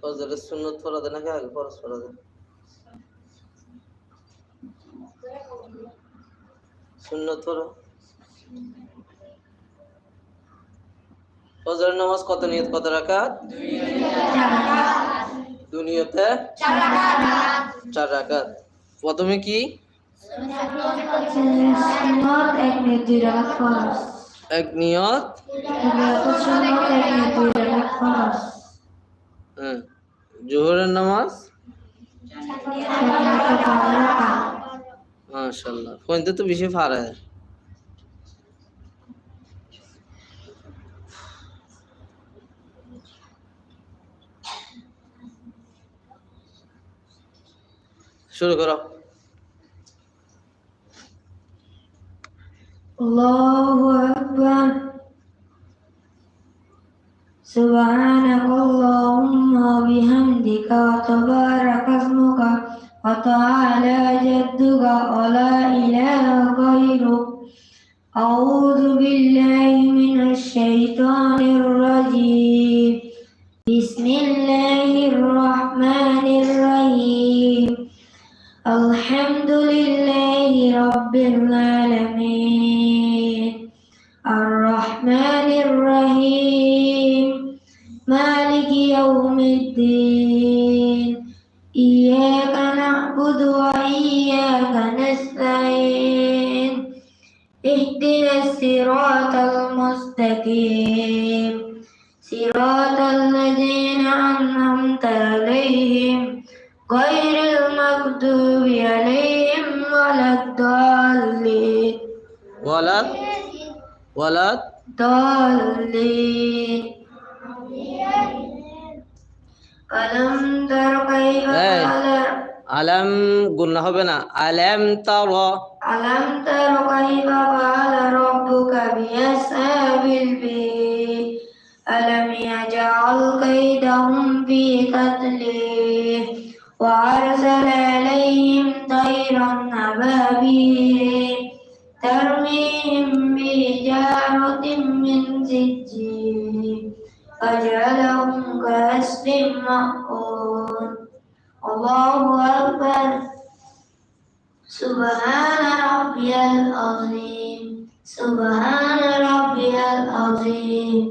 ফজরের সুন্নত ফরাদে নাকি আগে ফরজ ফরাদে সুন্নত ফরজ ফজরের নামাজ কত নিয়ত, কত রাকাত? দুনিয়তে চার রাকাত। প্রথমে কি? এক মিনিট দুই রাকাত ফরজ। এক নিয়ত জোহরের নামাজ? মাশাল্লাহ কোনটা তো বেশি ফারা শুরু করো। الله أكبر سبحانك اللهم وبحمدك وتبارك اسمك وتعالى جدك ولا إله غيرك أعوذ بالله من الشيطان أنعمت عليهم غير المغضوب عليهم ولا الضالين ওয়ালাদ ওয়ালাদ ضالين ألم تر كيف এই, فعل আলাম গুন্না হবে না আলাম তার ألم تر كيف فعل ربك بأصحاب الفيل ألم يجعل كيدهم في تضليل وأرسل عليهم طيرا أبابيل ترميهم بحجارة من سجيل فجعلهم كعصف مأكول. الله أكبر. سبحان ربي العظيم. سبحان ربي العظيم.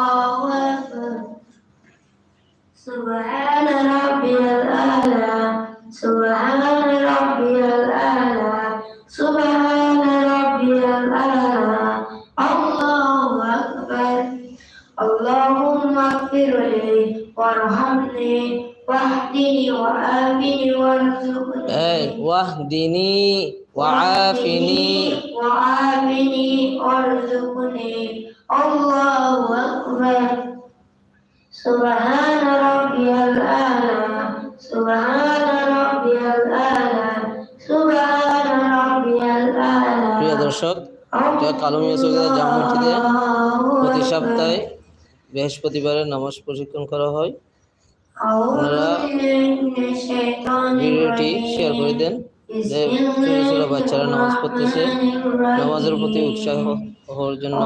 কালমিয়া সৈয়দা জামা মসজিদে প্রতি সপ্তাহে বৃহস্পতিবারে নামাজ প্রশিক্ষণ করা হয়। আপনারা ভিডিওটি শেয়ার করে দেন। যে ছোট ছোট বাচ্চারা নামাজ পড়তেছে নামাজের প্রতি উৎসাহ হওয়ার জন্য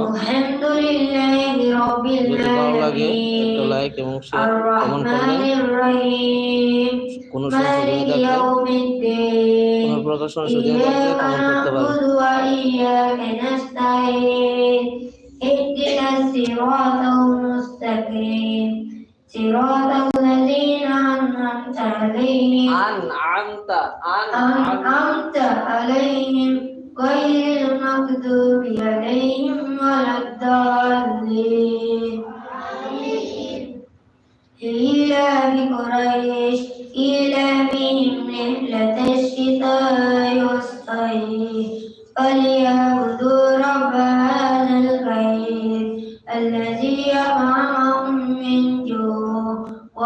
যদি ভালো লাগে একটা লাইক এবং শেয়ার কমেন্ট করবেন কোনো সংশোধনী থাকলে কোনো প্রকার সংশোধনী থাকলে কমেন্ট করতে পারেন وإياك نستعين اهدنا الصراط المستقيم صراط الذين أنعمت عليهم. أنعمت أنعمت عليهم غير المغضوب عليهم ولا الضالين. إيلاف قريش إيلافهم رحلة الشتاء والصيف. فليعبدوا رب هذا البيت الذي أطعمهم من 我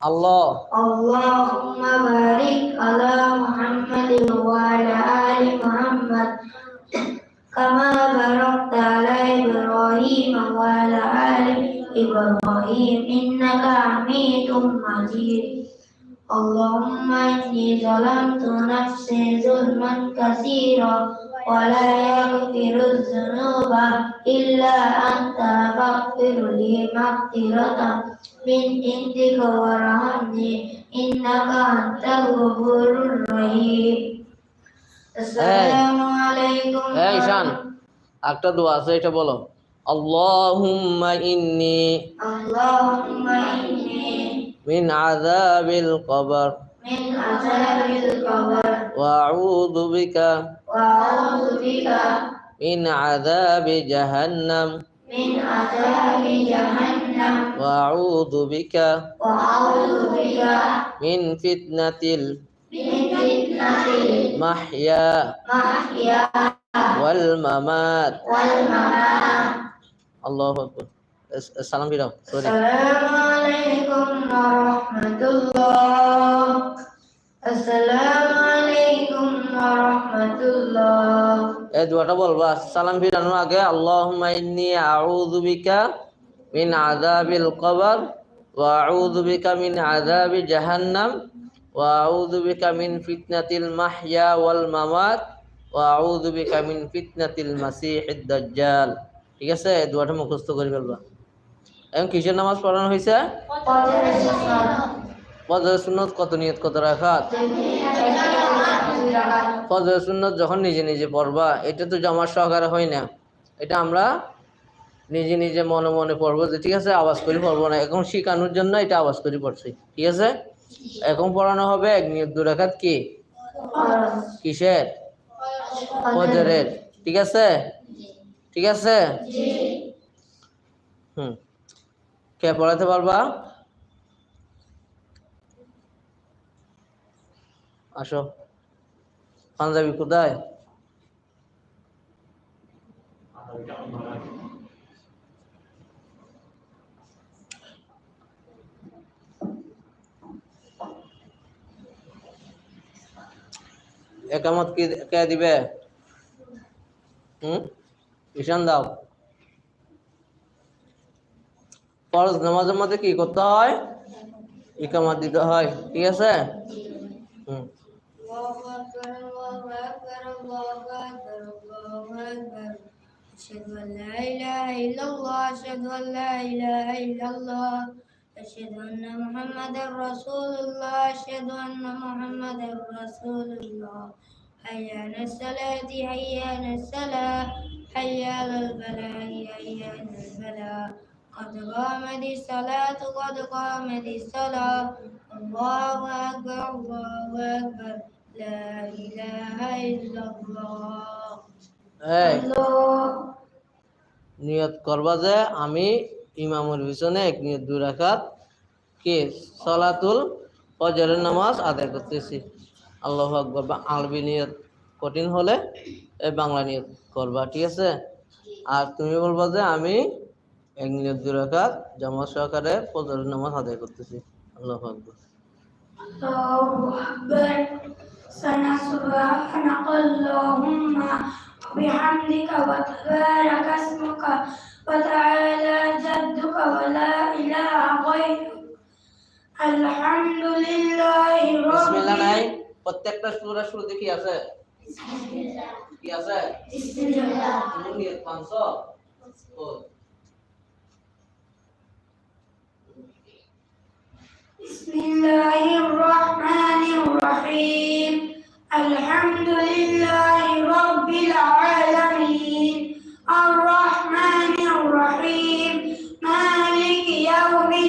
Allah. Allahumma barik ala Muhammad wa ala ali Muhammad. Kama barakta ala Ibrahim wa ala ali Ibrahim innaka Hamidum Majid. Allahumma inni zalamtu nafsi zulman katsira ولا يغفر الذنوب إلا أنت فاغفر لي مغفرة من عندك وارحمني إنك أنت الغفور الرحيم السلام عليكم এই শান একটা দোয়া আছে এটা বলো আল্লাহুম্মা ইন্নী اللهم إني মিন আযাবিল কবর من عذاب القبر وأعوذ بك وأعوذ بك من عذاب جهنم. من عذاب جهنم. وأعوذ بك وأعوذ بك من فتنة من فتنة المحيا. المحيا. والممات. والممات. الله أكبر. السلام عليكم. السلام عليكم ورحمة الله. এই দুয়াটা বলবা সালাম ফিরানোর আগে আল্লাহুম্মা ইন্নী আউযু বিকা মিন আযাবিল কবর ওয়া আউযু বিকা মিন আযাবি জাহান্নাম ওয়া আউযু বিকা মিন ফিতনাতিল মাহইয়া ওয়াল মামাত ওয়া আউযু বিকা মিন ফিতনাতিল মাসিহিদ দাজ্জাল। ঠিক আছে? এই দুয়াটা মুখস্থ করে ফেলবা। এখন কিসের নামাজ পড়ানো হয়েছে ফজর সুন্নত কত নিয়ত কত রাখাত ফজর সুন্নত যখন নিজে নিজে পড়বা এটা তো জমা সহকারে হয় না। এটা আমরা নিজে নিজে মনে মনে পড়ব যে ঠিক আছে আওয়াজ করে পড়ব না। এখন শিখানোর জন্য এটা আওয়াজ করে পড়ছি। ঠিক আছে? এখন পড়ানো হবে এক নিয়ত দু রাখাত কি? কিসের? ফজরের। ঠিক আছে? ঠিক আছে? হুম। কে পড়াতে পারবা? আসো। পাঞ্জাবি কোথায়? একামত কি কে দিবে? হুম? ঈশান দাও। ফরজ নামাজের মধ্যে কি করতে হয়? ইকামত দিতে হয়, ঠিক আছে? أشهد أن لا إله إلا الله أشهد أن محمدا رسول الله أشهد أن محمدا رسول الله حي على الصلاة حي على الصلاة حي على الفلاح حي على الفلاح قد قامت الصلاة قد قامت الصلاة. الله أكبر الله أكبر. لا إله إلا الله. الله. নিয়ত করবা যে আমি ইমামের পিছনে এক নিয়ত দুই রাকাত কি সলাতুল ফজরের নামাজ আদায় করতেছি আল্লাহ আকবর বা আরবি নিয়ত কঠিন হলে এই বাংলা নিয়ে করবা ঠিক আছে আর তুমি বলবা যে আমি এক নিয়ত দুই রাকাত জামাত সহকারে ফজরের নামাজ আদায় করতেছি আল্লাহ আকবার الله أكبر سنة سبحانك اللهم وبحمدك وتبارك সূরা শুরুতে কি আছে কি আছে بسم الله তুমি নিয়ত পাঁচশ ও بسم الله الرحمن الرحيم الحمد لله رب العالمين الرحمن الرحيم مالك يوم الدين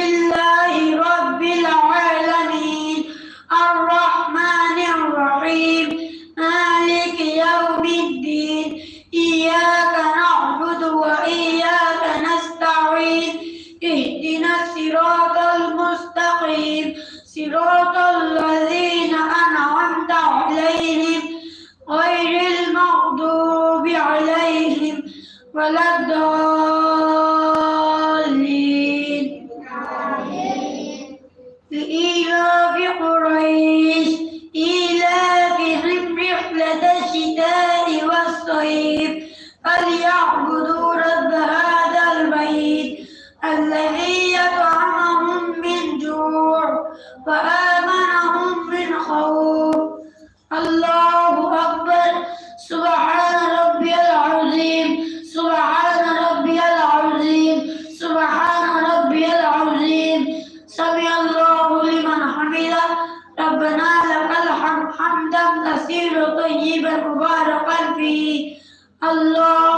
طيبا مباركا فيه الله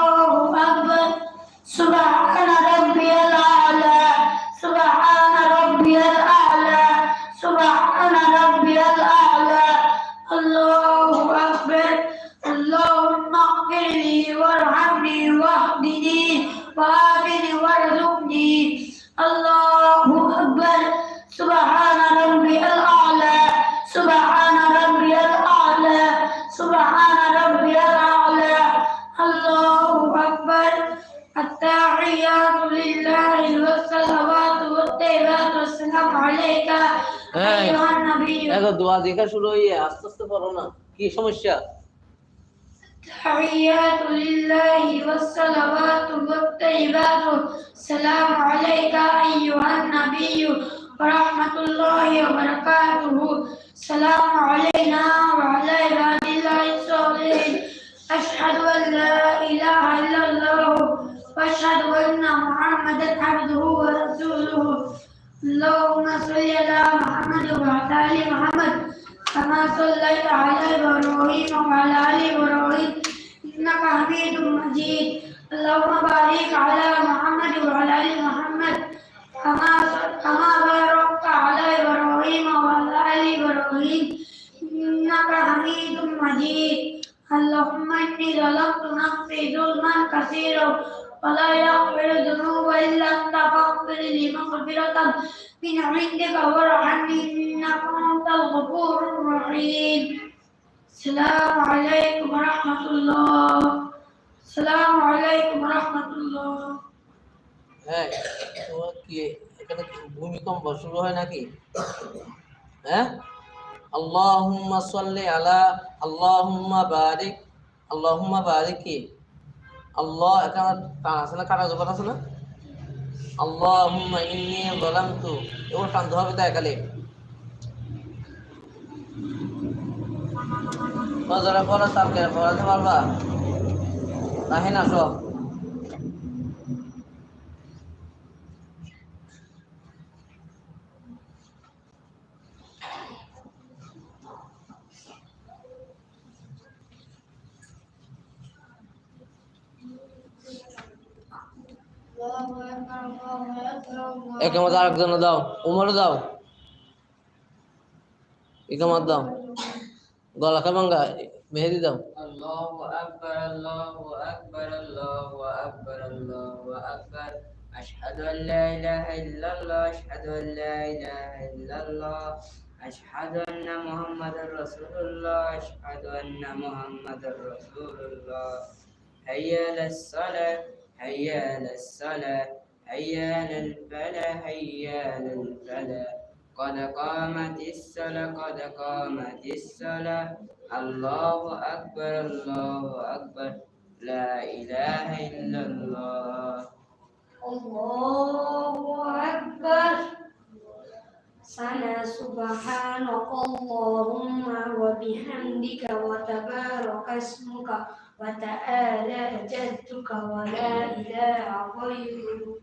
দেখো দোয়া দেখা শুরু হয়ে আস্তে আস্তে পড়ো না কি সমস্যা التحيات لله والصلوات والطيبات السلام عليك أيها النبي ورحمة الله وبركاته السلام علينا وعلى عباد الله الصالحين أشهد أن لا إله إلا الله واشهد ان محمدا عبده ورسوله اللهم صل على محمد وعلى ال محمد كما صليت على ابراهيم وعلى ال ابراهيم انك حميد مجيد اللهم بارك على محمد وعلى ال محمد كما كما باركت على ابراهيم وعلى ال ابراهيم انك حميد مجيد اللهم اني ظلمت نفسي ظلما كثيرا ولا يغفر الذنوب الا انت فاغفر لي مغفرة من عندك وارحمني انك انت الغفور الرحيم السلام عليكم ورحمة الله السلام عليكم ورحمة الله হ্যাঁ তোমার কি এখানে ভূমিকম্প শুরু হয় নাকি হ্যাঁ আল্লাহুম্মা সাল্লি আলা আল্লাহুম্মা বারিক আল্লাহুম্মা বারিক আল্লাহ এখানে টান আছে না? কাটা জোগান আছে না? আল্লাহ ইন্নী যালামতু। এগুলো টানতে হবে তাই একালে পড়া তার পড়াতে পারবা? আসো الله أكبر الله أكبر الله একামত আরেকজন দাও উমর দাও একামত দাও গলা কামাঙ্গা মেহেদি দাও الله أكبر الله أكبر الله أكبر الله أكبر أشهد أن لا إله إلا الله أشهد أن لا إله إلا الله أشهد أن محمد رسول الله أشهد أن محمد رسول الله هيا على الصلاة هيا على الصلاة هيا على الفلاح هيا على الفلاح قد قامت الصلاة قد قامت الصلاة. الله أكبر الله أكبر. لا إله إلا الله. الله أكبر. سنة سبحانك اللهم وبحمدك وتبارك اسمك وتعالى جدك ولا إله غيرك.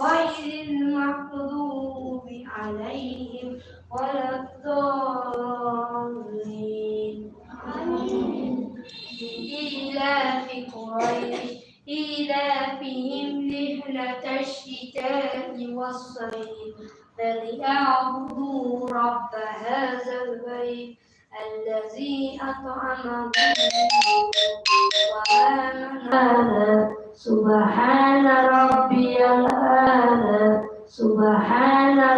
غير المغضوب عليهم ولا الضالين. إيلاف قريش إيلافهم رحلة الشتاء والصيف. فليعبدوا رب هذا البيت الذي أطعمهم وآمن سبحان ربي الأعلى সুবহানাল্লাহ।